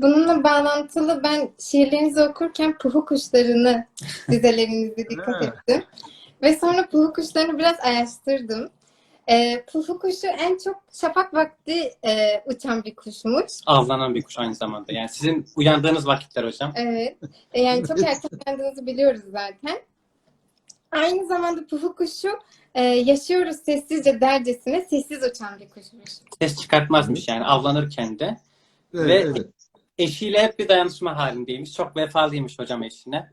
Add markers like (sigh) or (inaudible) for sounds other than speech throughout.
Bununla bağlantılı ben şiirlerinizi okurken puhu kuşlarını (laughs) dizelerinizi dikkat ettim. Ve sonra puhu kuşlarını biraz araştırdım. Ee, puhu kuşu en çok şafak vakti e, uçan bir kuşmuş. Avlanan bir kuş aynı zamanda. Yani sizin uyandığınız vakitler hocam. Evet. E, Yani çok (laughs) erken uyandığınızı biliyoruz zaten. Aynı zamanda puhu kuşu e, yaşıyoruz sessizce dercesine sessiz uçan bir kuşmuş. Ses çıkartmazmış yani avlanırken de. Evet, Ve- evet. Eşiyle hep bir dayanışma halindeymiş. Çok vefalıymış hocam eşine.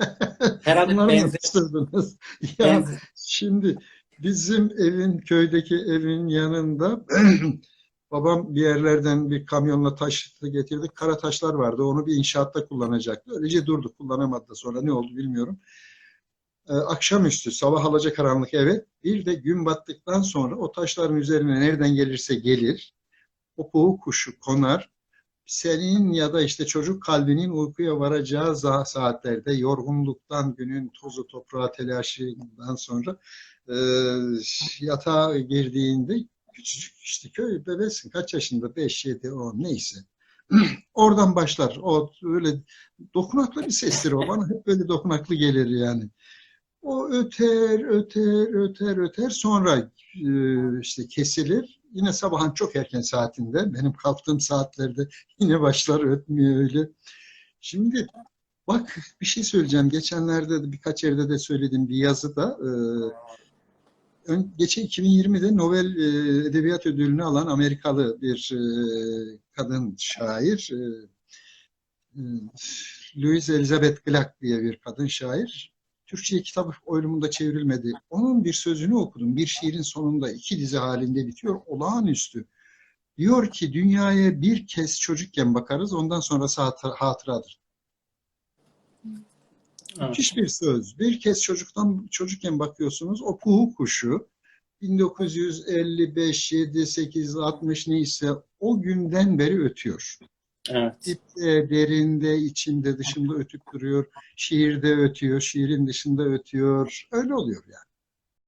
(laughs) Herhalde Bunları yapıştırdınız? (laughs) Ya benzer, şimdi bizim evin, köydeki evin yanında (clears throat) babam bir yerlerden bir kamyonla taş getirdik. Kara taşlar vardı. Onu bir inşaatta kullanacaktı. Öylece durdu. Kullanamadı da sonra ne oldu bilmiyorum. Ee, akşamüstü sabah alacakaranlık evet. Bir de gün battıktan sonra o taşların üzerine nereden gelirse gelir. O puğu kuşu konar. Senin ya da işte çocuk kalbinin uykuya varacağı saatlerde yorgunluktan günün tozu toprağı telaşından sonra e, yatağa girdiğinde küçücük işte köy bebesin kaç yaşında? 5 7 10 neyse. (clears throat) Oradan başlar. O öyle dokunaklı bir sestir o. Bana hep böyle dokunaklı gelir yani o öter öter öter öter. Sonra e, işte kesilir. Yine sabahın çok erken saatinde benim kalktığım saatlerde (laughs) yine başlar ötmüyor öyle. Şimdi bak bir şey söyleyeceğim. Geçenlerde de birkaç yerde de söyledim bir yazıda. E, geçen 2020'de Nobel e, Edebiyat Ödülünü alan Amerikalı bir e, kadın şair Louise Elizabeth Gluck diye bir kadın şair Türkçe'ye kitap oyunumunda çevrilmedi. Onun bir sözünü okudum. Bir şiirin sonunda iki dizi halinde bitiyor. Olağanüstü. Diyor ki dünyaya bir kez çocukken bakarız ondan sonrası hatır, hatıradır. Evet. Müthiş bir söz. Bir kez çocuktan çocukken bakıyorsunuz o puhu kuşu 1955, 7, 8, 60 neyse o günden beri ötüyor. Evet. Dipte, derinde, içinde, dışında ötüp duruyor. Şiirde ötüyor, şiirin dışında ötüyor. Öyle oluyor yani.